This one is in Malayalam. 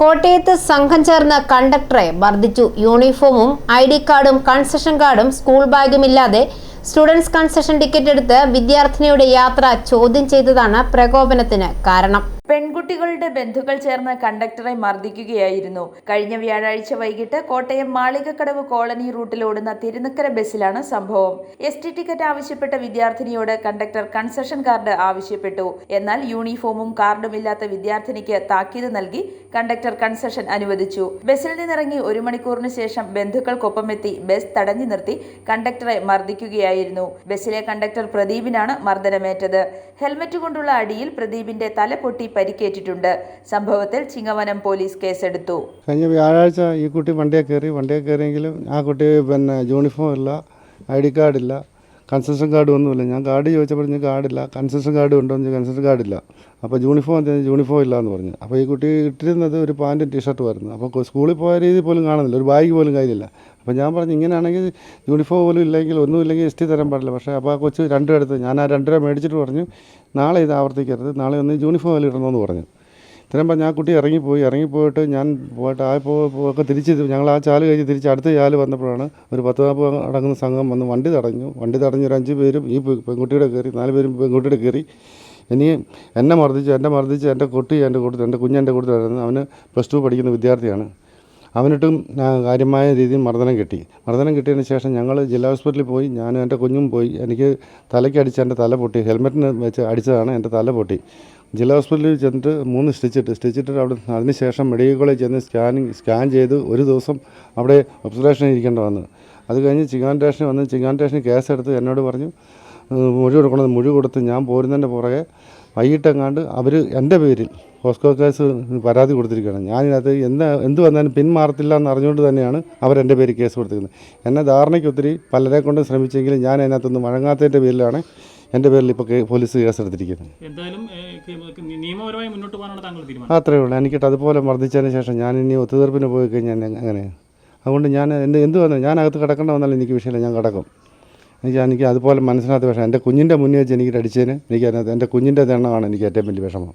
കോട്ടയത്ത് സംഘം ചേർന്ന് കണ്ടക്ടറെ മർദ്ദിച്ചു യൂണിഫോമും ഐ ഡി കാർഡും കൺസെഷൻ കാർഡും സ്കൂൾ ബാഗുമില്ലാതെ സ്റ്റുഡൻസ് കൺസെഷൻ ടിക്കറ്റ് എടുത്ത് വിദ്യാർത്ഥിനിയുടെ യാത്ര ചോദ്യം ചെയ്തതാണ് പ്രകോപനത്തിന് കാരണം. പെൺകുട്ടികളുടെ ബന്ധുക്കൾ ചേർന്ന് കണ്ടക്ടറെ മർദ്ദിക്കുകയായിരുന്നു. കഴിഞ്ഞ വ്യാഴാഴ്ച വൈകിട്ട് കോട്ടയം മാളികക്കടവ് കോളനി റൂട്ടിൽ ഓടുന്ന തിരുനക്കര ബസ്സിലാണ് സംഭവം. എസ് ടി ടിക്കറ്റ് ആവശ്യപ്പെട്ട വിദ്യാർത്ഥിനിയോട് കണ്ടക്ടർ കൺസെഷൻ കാർഡ് ആവശ്യപ്പെട്ടു. എന്നാൽ യൂണിഫോമും കാർഡും ഇല്ലാത്ത വിദ്യാർത്ഥിനിക്ക് താക്കീത് നൽകി കണ്ടക്ടർ കൺസെഷൻ അനുവദിച്ചു. ബസ്സിൽ നിന്നിറങ്ങി ഒരു മണിക്കൂറിന് ശേഷം ബന്ധുക്കൾക്കൊപ്പമെത്തി ബസ് തടഞ്ഞു നിർത്തി കണ്ടക്ടറെ മർദ്ദിക്കുകയായിരുന്നു. ബസ്സിലെ കണ്ടക്ടർ പ്രദീപിനാണ് മർദ്ദനമേറ്റത്. ഹെൽമറ്റ് കൊണ്ടുള്ള അടിയിൽ പ്രദീപിന്റെ തല പൊട്ടി പരിക്കേറ്റിട്ടുണ്ട് സംഭവത്തിൽ ചിങ്ങവനം പോലീസ് കേസെടുത്തു. കഴിഞ്ഞ വ്യാഴാഴ്ച ഈ കുട്ടി വണ്ടിയെ കയറി വണ്ടിയെ കയറിയെങ്കിലും ആ കുട്ടി പിന്നെ യൂണിഫോം ഇല്ല ഐ ഡി ഇല്ല കൺസെഷൻ കാർഡ് ഒന്നുമില്ല. ഞാൻ കാർഡ് ചോദിച്ചപ്പോൾ ഞാൻ കാർഡില്ല കൺസെഷൻ കാർഡ് ഉണ്ടോ എന്ന് കൺസെഷൻ കാർഡില്ല അപ്പോൾ യൂണിഫോം എന്താ യൂണിഫോം ഇല്ല എന്ന് പറഞ്ഞു. അപ്പോൾ ഈ കുട്ടി ഇട്ടിരുന്നത് ഒരു പാന്റും ടീഷർട്ടും ആയിരുന്നു. അപ്പോൾ സ്കൂളിൽ പോയ രീതി പോലും കാണുന്നില്ല. ഒരു ബാഗ് പോലും കയ്യിലില്ല. അപ്പോൾ ഞാൻ പറഞ്ഞു ഇങ്ങനെയാണെങ്കിൽ യൂണിഫോം പോലും ഇല്ലെങ്കിൽ ഒന്നും ഇല്ലെങ്കിൽ എസ് ടി തരാൻ പാടില്ല. പക്ഷേ അപ്പോൾ ആ കൊച്ച് രണ്ടും എടുത്ത് ഞാൻ ആ രണ്ടര മേടിച്ചിട്ട് പറഞ്ഞു നാളെ ഇത് ആവർത്തിക്കരുത്. നാളെ ഒന്ന് യൂണിഫോം പോലും ഇടണമെന്ന് പറഞ്ഞു. ഇത്രയും പറഞ്ഞ് ആ കുട്ടി ഇറങ്ങിപ്പോയി. ഇറങ്ങിപ്പോയിട്ട് ഞാൻ പോയിട്ട് ആ ഒക്കെ തിരിച്ച് ഞങ്ങൾ ആ ചാൽ കഴിഞ്ഞ് തിരിച്ച് അടുത്ത ചാൽ വന്നപ്പോഴാണ് ഒരു പത്ത് നാൽപ്പത് അടങ്ങുന്ന സംഘം വന്ന് വണ്ടി തടഞ്ഞു. വണ്ടി തടഞ്ഞ് ഒരു അഞ്ച് പേരും ഈ പെൺകുട്ടിയുടെ കയറി നാല് പേരും പെൺകുട്ടിയുടെ കയറി. ഇനി എന്നെ മർദ്ദിച്ചു എന്നെ മർദ്ദിച്ച് എന്റെ കുട്ടി എന്റെ കൂട്ടത്തിൽ എന്റെ കുഞ്ഞെന്റെ കൂട്ടത്തിലായിരുന്നു. അവന് പ്ലസ് ടു പഠിക്കുന്ന വിദ്യാർത്ഥിയാണ്. അവനിട്ടും കാര്യമായ രീതിയിൽ മർദ്ദനം കിട്ടി. മർദ്ദനം കിട്ടിയതിന് ശേഷം ഞങ്ങൾ ജില്ലാ ഹോസ്പിറ്റലിൽ പോയി. ഞാൻ എന്റെ കുഞ്ഞും പോയി. എനിക്ക് തലയ്ക്ക് അടിച്ച് എന്റെ തല പൊട്ടി. ഹെൽമെറ്റിന് വെച്ച് അടിച്ചതാണ് എന്റെ തല പൊട്ടി. ജില്ലാ ഹോസ്പിറ്റലിൽ ചെന്നിട്ട് മൂന്ന് സ്റ്റിച്ചിട്ട്. സ്റ്റിച്ചിട്ട് അവിടെ അതിനുശേഷം മെഡിക്കൽ കോളേജ് ചെന്ന് സ്കാനിങ് സ്കാൻ ചെയ്ത് ഒരു ദിവസം അവിടെ ഒബ്സർവേഷനിൽ ഇരിക്കേണ്ട വന്നു. അത് കഴിഞ്ഞ് ചിങ്ങാൻ സ്റ്റേഷനിൽ വന്ന് ചിങ്ങാൻ സ്റ്റേഷനിൽ കേസെടുത്ത് എന്നോട് പറഞ്ഞു "ഏഹ്, മൊഴി കൊടുക്കണത് മൊഴി കൊടുത്ത് ഞാൻ പോരുന്നതിന്റെ പുറകെ വൈകിട്ടെങ്ങാണ്ട് അവർ എന്റെ പേരിൽ പോസ്കോ കേസ് പരാതി കൊടുത്തിരിക്കുകയാണ്. ഞാനിതിനകത്ത് എന്താ എന്ത് വന്നാലും പിന്മാറത്തില്ല എന്ന് അറിഞ്ഞുകൊണ്ട് തന്നെയാണ് അവരെന്റെ പേര് കേസ് കൊടുത്തിരിക്കുന്നത്. എന്നെ ധാരണയ്ക്ക് ഒത്തിരി പലരെ കൊണ്ട് ശ്രമിച്ചെങ്കിലും ഞാൻ അതിനകത്തൊന്നും വഴങ്ങാത്തതിന്റെ പേരിലാണ് എന്റെ പേരിൽ ഇപ്പോൾ പോലീസ് കേസെടുത്തിരിക്കുന്നത് നിയമപരമായി മുന്നോട്ട് പോകാനാണ് താങ്കൾ തീരുമാനം. അത്രയേ ഉള്ളൂ. എനിക്കിട്ട് അതുപോലെ മർദ്ദിച്ചതിന് ശേഷം ഞാൻ ഇനി ഒത്തുതീർപ്പിന് പോയി കഴിഞ്ഞാൽ അങ്ങനെയാണ് അങ്ങനെ. അതുകൊണ്ട് ഞാൻ എന്റെ എന്ത് വന്നു ഞാൻ അകത്ത് കിടക്കേണ്ട വന്നാലും എനിക്ക് വിഷയമില്ല ഞാൻ കിടക്കും. എനിക്ക് എനിക്ക് അതുപോലെ മനസ്സിനകത്ത് വിഷമം. എന്റെ കുഞ്ഞിന്റെ മുന്നിൽ വെച്ച് എനിക്ക് അടിച്ചതിന് എനിക്ക് അതിനകത്ത് എന്റെ കുഞ്ഞിന്റെ തെണ്ണമാണ് എനിക്ക് ഏറ്റവും വലിയ വിഷമം.